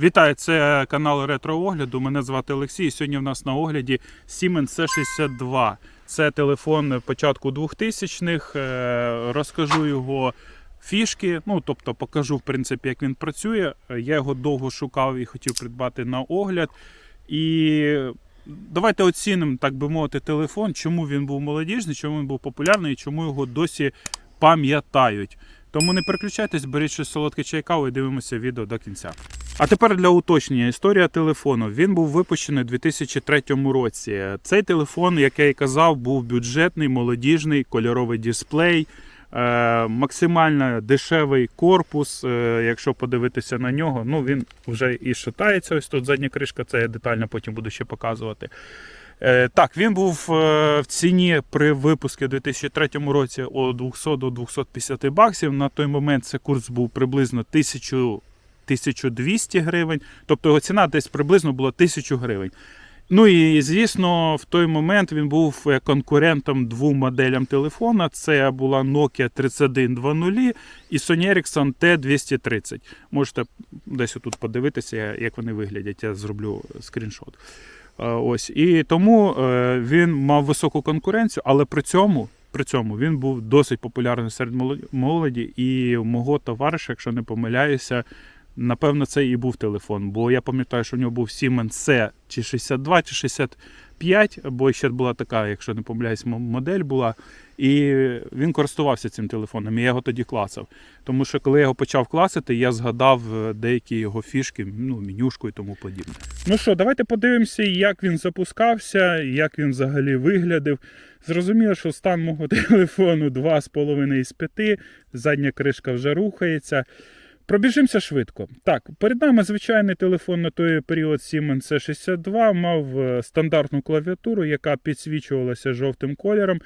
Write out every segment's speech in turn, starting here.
Вітаю, це канал Ретро Огляду. Мене звати Олексій. Сьогодні в нас на огляді Siemens C62. Це телефон початку 2000-х. Е, Розкажу його фішки. Ну, тобто покажу, в принципі, як він працює. Я його довго шукав і хотів придбати на огляд. І давайте оцінимо, так би мовити, телефон, чому він був молодіжний, чому він був популярний і чому його досі пам'ятають. Тому не переключайтесь, беріть щось солодке чай каву і дивимося відео до кінця. А тепер для уточнення історія телефону. Він був випущений у 2003 році. Цей телефон, як я і казав, був бюджетний, молодіжний, кольоровий дисплей, е, максимально дешевий корпус. Е, якщо подивитися на нього, ну він вже і шатається. Ось тут задня кришка, це я детально потім буду ще показувати. Е, Так, він був е, в ціні при випуску у 2003 році у 200 до 250 баксів. На той момент це курс був приблизно 1000, 1200 гривень. Тобто його ціна десь приблизно була 1000 гривень. Ну і звісно, в той момент він був е, конкурентом двом моделям телефона. Це була Nokia 3120 і Sony Ericsson T230. Можете десь отут подивитися, як вони виглядять. Я зроблю скріншот. Е, Ось і тому е, він мав високу конкуренцію, але при цьому. При цьому він був досить популярний серед молоді- молоді, і мого товариша, якщо не помиляюся, напевно, це і був телефон. Бо я пам'ятаю, що в нього був Siemens C чи 62, чи 65, бо ще була така, якщо не помиляюсь, модель була. І він користувався цим телефоном. І я його тоді клацав. Тому що коли я його почав класити, я згадав е, деякі його фішки, ну, менюшку і тому подібне. Ну що, давайте подивимося, як він запускався, як він взагалі виглядав. Зрозуміло, що стан мого телефону 2,5 із 5, задня кришка вже рухається. Пробіжимося швидко. Так, перед нами звичайний телефон на той період Siemens C62 мав е, стандартну клавіатуру, яка підсвічувалася жовтим кольором.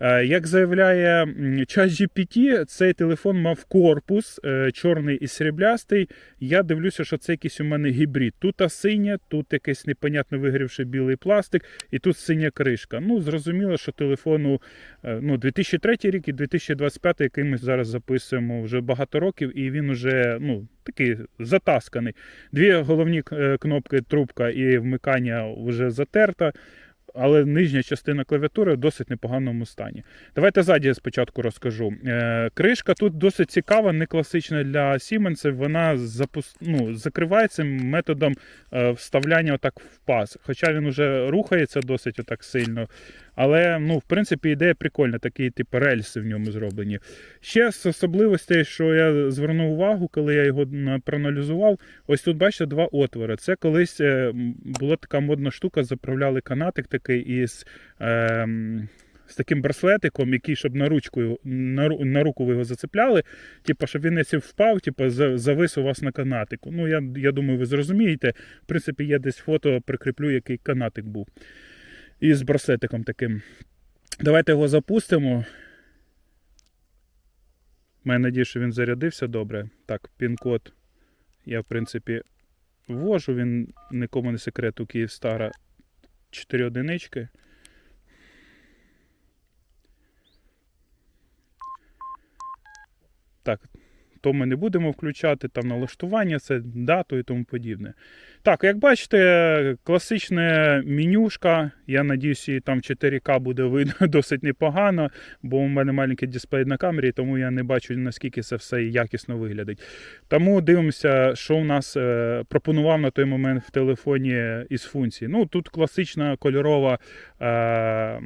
Е, Як заявляє ChatGPT, цей телефон мав корпус е, чорний і сріблястий. Я дивлюся, що це якийсь у мене гібрид. Тут а синє, тут якийсь непонятно вигрівши білий пластик, і тут синя кришка. Ну, зрозуміло, що телефону е, ну, 2003 рік і 2025, який ми зараз записуємо вже багато років, і він уже ну, такий затасканий. Дві головні кнопки, трубка і вмикання вже затерта. Але нижня частина клавіатури в досить непоганому стані. Давайте ззаді спочатку розкажу. Е, кришка тут досить цікава, не класична для Siemens. Вона запус... ну, закривається методом е, вставляння отак в паз. Хоча він вже рухається досить отак сильно. Але ну, в принципі ідея прикольна, такі типу рельси в ньому зроблені. Ще з особливостей, що я звернув увагу, коли я його проаналізував, ось тут бачите два отвори. Це колись е, була така модна штука, заправляли канатик такий із. Е, з таким браслетиком, який, щоб на ручку на, на руку ви його зацепляли, типу, щоб він якщо впав, типу, завис у вас на канатику. Ну, я, я думаю, ви зрозумієте. В принципі, я десь фото прикріплю, який канатик був. І з браслетиком таким. Давайте його запустимо. Маю надію, що він зарядився добре. Так, пін-код я, в принципі, ввожу. Він нікому не секрет у Київстара 4 одинички. Так, то ми не будемо включати там налаштування, це дату і тому подібне. Так, як бачите, класична менюшка. Я надіюсь, і там 4К буде видно досить непогано, бо у мене маленький дисплей на камері, тому я не бачу наскільки це все якісно виглядить. Тому дивимося, що у нас е, пропонував на той момент в телефоні із функцій. Ну, тут класична кольорова е,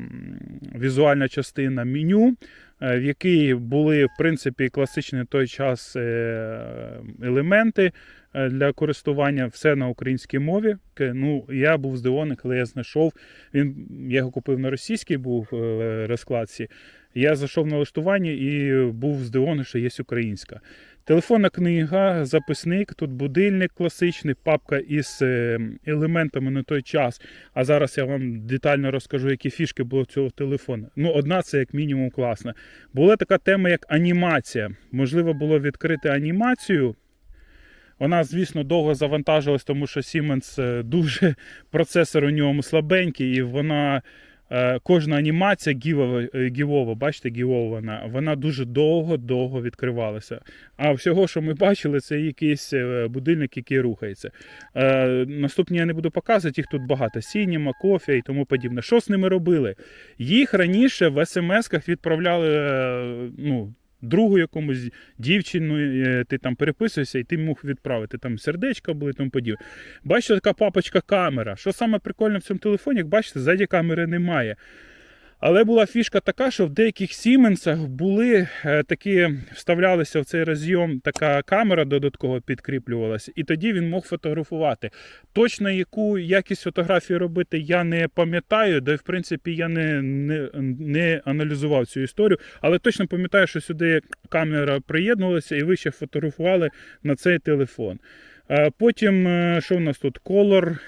візуальна частина меню в якій були в принципі класичні той час е, елементи е, для користування, все на українській мові. Ну, я був здивований, коли я знайшов. Він я його купив на російській, був е, розкладці. Я зайшов на налаштування і був здивований, що є українська. Телефонна книга, записник, тут будильник класичний, папка із е, елементами на той час. А зараз я вам детально розкажу, які фішки було цього телефону. Ну, одна це як мінімум класна. Була така тема, як анімація. Можливо, було відкрити анімацію. Вона, звісно, довго завантажилась, тому що Siemens е, дуже процесор у ньому слабенький, і вона Е, Кожна анімація гівова, е, бачите, гівована, вона дуже довго-довго відкривалася. А всього, що ми бачили, це якийсь будильник, який рухається. Наступні я не буду показувати, їх тут багато. Сініма, кофе і тому подібне. Що з ними робили? Їх раніше в смс-ках відправляли ну, другу якомусь дівчину, е, ти там переписуєшся, і ти мог відправити. Там сердечко були тому подібне. Бачите, така папочка камера. Що саме прикольне в цьому телефоні, як бачите, ззаді камери немає. Але була фішка така, що в деяких Сіменсах були е, такі, вставлялися в цей розйом, така камера додатково підкріплювалася, і тоді він мог фотографувати. Точно яку якість фотографії робити, я не пам'ятаю, де в принципі я не, не, не аналізував цю історію, але точно пам'ятаю, що сюди камера приєднувалася і ви ще фотографували на цей телефон. Е, Потім, е, що в нас тут? Color.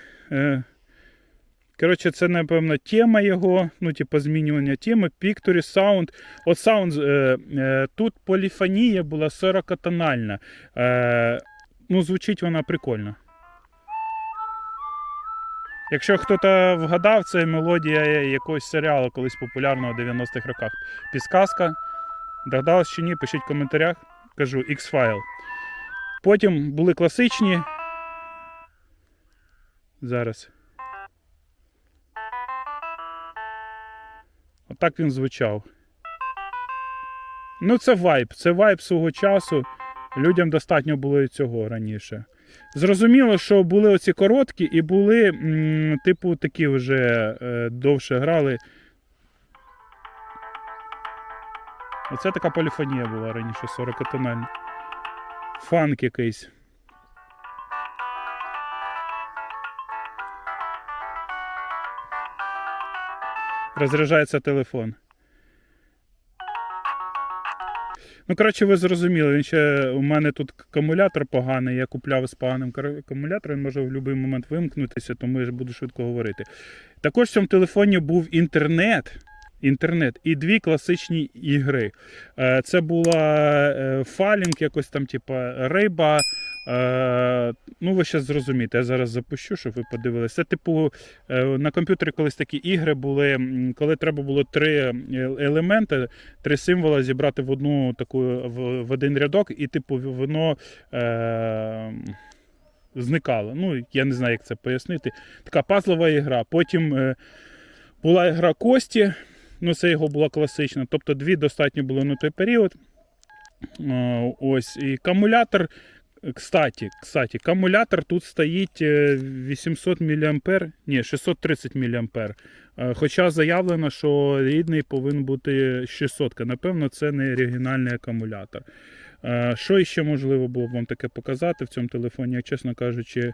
Коротше, це, напевно, тема його, ну, типу, змінювання теми, Pictory Sound. От Sound, е, е, тут поліфонія була 40-тональна. Е, ну, звучить вона прикольно. Якщо хтось вгадав, це мелодія якогось серіалу колись популярного в 90-х роках. Підсказка. Догадались чи ні, пишіть в коментарях. Кажу X-File. Потім були класичні. Зараз. Отак він звучав. Ну, це вайб. Це вайб свого часу. Людям достатньо було і цього раніше. Зрозуміло, що були оці короткі і були, м, типу, такі вже е, довше грали. Оце така поліфонія була раніше 40-тональна. Фанк якийсь. Розряджається телефон. Ну, коротше, ви зрозуміли, він ще у мене тут акумулятор поганий, я купляв з поганим акумулятором, він може в будь-який момент вимкнутися, тому я ж буду швидко говорити. Також в цьому телефоні був інтернет. Інтернет і дві класичні ігри. Е, Це була е, фалінг, якось там, типа риба. Е, Ну, ви ще зрозумієте, я зараз запущу, щоб ви подивилися. Це, типу, е, на комп'ютері колись такі ігри були, коли треба було три е, елементи, три символи зібрати в одну таку в, один рядок, і, типу, воно. Е, Зникало. Ну, я не знаю, як це пояснити. Така пазлова ігра. Потім е, була гра Кості. Ну, це його була класична. Тобто дві достатньо було на той період. Е, Ось. І акумулятор. Кстати, кстати, акумулятор тут стоїть е, 800 мА, ні, 630 мА. Е, Хоча заявлено, що рідний повинен бути 600. Напевно, це не оригінальний акумулятор. Е, Що ще можливо було б вам таке показати в цьому телефоні, як чесно кажучи.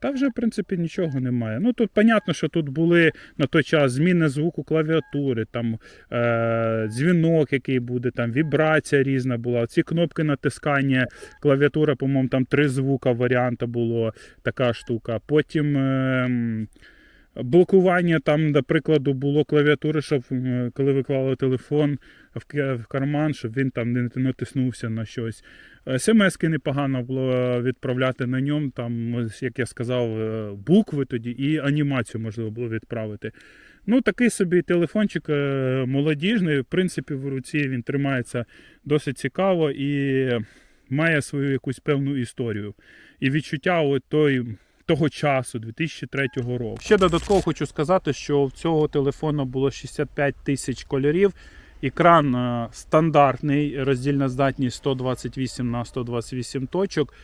Та вже, в принципі, нічого немає. Ну тут понятно, що тут були на той час зміни звуку клавіатури, там е, дзвінок, який буде, там вібрація різна була. Ці кнопки натискання, клавіатура, по-моєму, там три звука варіанта було така штука. Потім. Е, Блокування там, до прикладу, було клавіатури, щоб е, коли ви клали телефон в карман, щоб він там не натиснувся на щось. СМС-ки непогано було відправляти на ньому, там, як я сказав, е, букви тоді і анімацію можливо було відправити. Ну, такий собі телефончик е, молодіжний. В принципі, в руці він тримається досить цікаво і має свою якусь певну історію. І відчуття от той того часу, 2003 року. Ще додатково хочу сказати, що в цього телефону було 65 тисяч кольорів. Екран е, стандартний, роздільна здатність 128 на 128 точок.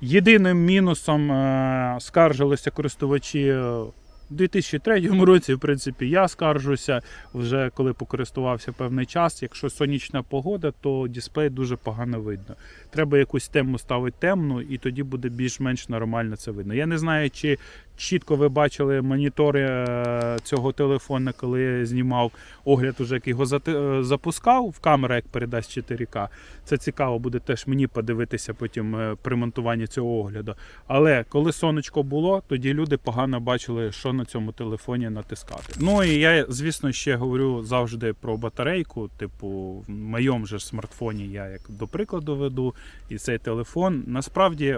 Єдиним мінусом е, скаржилися користувачі е, у 2003 році, в принципі, я скаржуся вже коли покористувався певний час. Якщо сонячна погода, то дисплей дуже погано видно. Треба якусь тему ставити темну, і тоді буде більш-менш нормально це видно. Я не знаю, чи чітко ви бачили монітори е, цього телефона, коли я знімав огляд, уже як його е, запускав в камера, як передасть 4К. Це цікаво буде теж мені подивитися потім е, при монтуванні цього огляду. Але коли сонечко було, тоді люди погано бачили, що на цьому телефоні натискати. Ну і я, звісно, ще говорю завжди про батарейку. Типу, в моєму же смартфоні я як до прикладу веду, і цей телефон. Насправді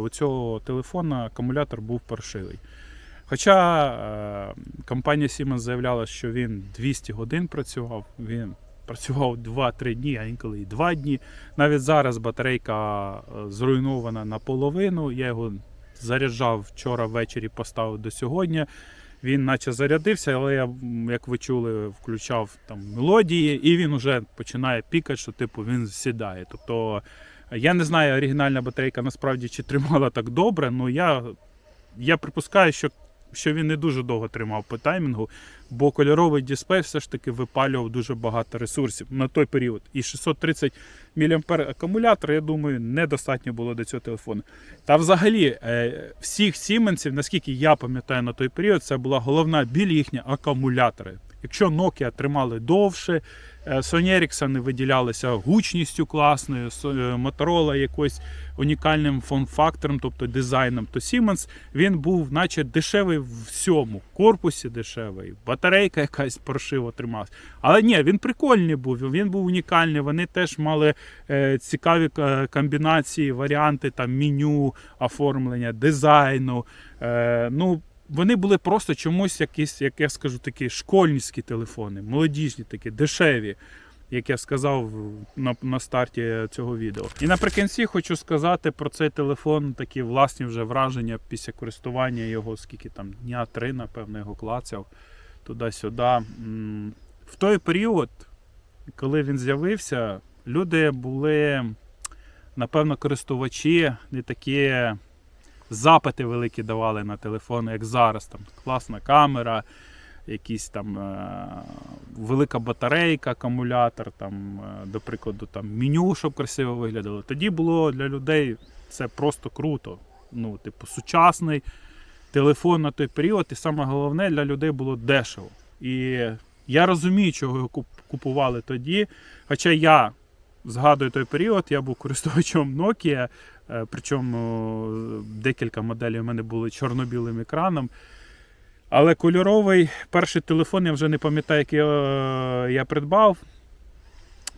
у цього телефона акумулятор був паршивий. Хоча е, компанія Siemens заявляла, що він 200 годин працював, він працював 2-3 дні, а інколи і 2 дні. Навіть зараз батарейка е, зруйнована наполовину. Я його заряджав вчора ввечері, поставив до сьогодні. Він наче зарядився, але я, як ви чули, включав там мелодії, і він вже починає пікати, що типу він сідає. Тобто я не знаю, оригінальна батарейка насправді чи тримала так добре, але я, я припускаю, що, що він не дуже довго тримав по таймінгу, бо кольоровий дисплей все ж таки випалював дуже багато ресурсів на той період. І 630 мА акумулятор, я думаю, недостатньо було до цього телефону. Та взагалі, е, всіх сіменсів, наскільки я пам'ятаю на той період, це була головна біль їхня акумулятори. Якщо Nokia тримали довше, е, Sony Ericsson виділялися гучністю класною, е, Motorola якось унікальним фон-фактором, тобто дизайном, то Siemens він був наче дешевий в всьому. Корпусі дешевий, батарейка якась паршиво трималась. Але ні, він прикольний був, він був унікальний. Вони теж мали е, цікаві комбінації, варіанти там меню, оформлення, дизайну. Ну, вони були просто чомусь якісь, як я скажу, такі школьницькі телефони, молодіжні такі, дешеві. Як я сказав на, на старті цього відео. І наприкінці хочу сказати про цей телефон, такі власні вже враження після користування його, скільки там дня три, напевно, його клацав туди-сюди. В той період, коли він з'явився, люди були, напевно, користувачі не такі запити великі давали на телефон, як зараз. Там класна камера, якісь там е, велика батарейка, акумулятор, там, е, до прикладу, там меню, щоб красиво виглядало. Тоді було для людей це просто круто. Ну, типу, сучасний телефон на той період, і саме головне для людей було дешево. І я розумію, чого його купували тоді. Хоча я згадую той період, я був користувачем Nokia, е, причому е, декілька моделей у мене були чорно-білим екраном. Але кольоровий перший телефон, я вже не пам'ятаю, який е, я придбав.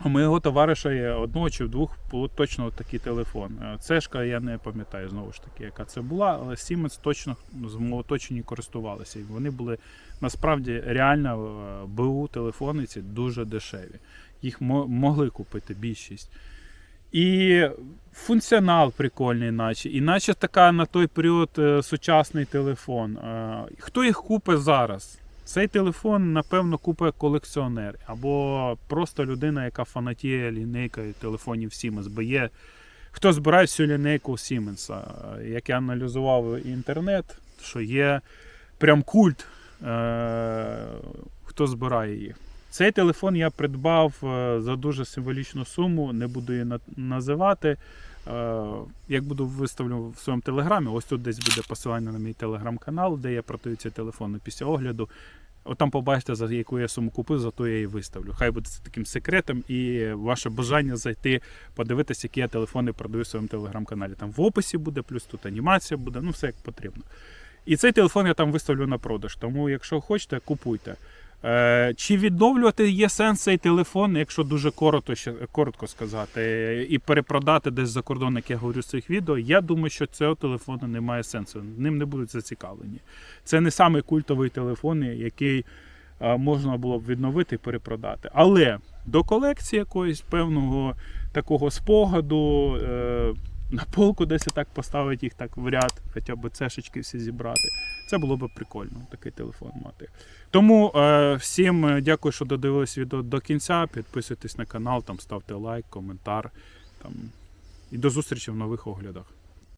У моєго товариша є одного чи двох було точно такий телефон. Цешка я не пам'ятаю знову ж таки, яка це була, але Siemens точно з мого оточенні користувалися. Вони були насправді реально БУ телефони ці дуже дешеві. Їх могли купити більшість. І функціонал прикольний, наче. Іначе така на той період е, сучасний телефон. Е, Хто їх купить зараз? Цей телефон, напевно, купить колекціонер або просто людина, яка фанатіє лінейкою телефонів Siemens. Бо є хто збирає всю лінейку. Е, Як я аналізував інтернет, що є прям культ, е, хто збирає їх. Цей телефон я придбав е, за дуже символічну суму, не буду її називати. Е, Як буду виставлю в своєму телеграмі, ось тут десь буде посилання на мій телеграм-канал, де я продаю ці телефони після огляду. От там побачите, за яку я суму купив, за то я і виставлю. Хай буде це таким секретом і ваше бажання зайти, подивитися, які я телефони продаю в своєму телеграм-каналі. Там в описі буде, плюс тут анімація буде, ну все як потрібно. І цей телефон я там виставлю на продаж. Тому, якщо хочете, купуйте. Е, чи відновлювати є сенс цей телефон, якщо дуже коротко, коротко сказати, і перепродати десь за кордон, як я говорю в цих відео, я думаю, що цього телефону немає сенсу. Ним не будуть зацікавлені. Це не самий культовий телефон, який е, можна було б відновити і перепродати. Але до колекції якоїсь певного такого спогаду. На полку десь так поставити їх так в ряд, хоча б цешечки всі зібрати. Це було б прикольно, такий телефон мати. Тому е, всім е, дякую, що додивились відео до кінця. Підписуйтесь на канал, там ставте лайк, коментар. Там. І до зустрічі в нових оглядах.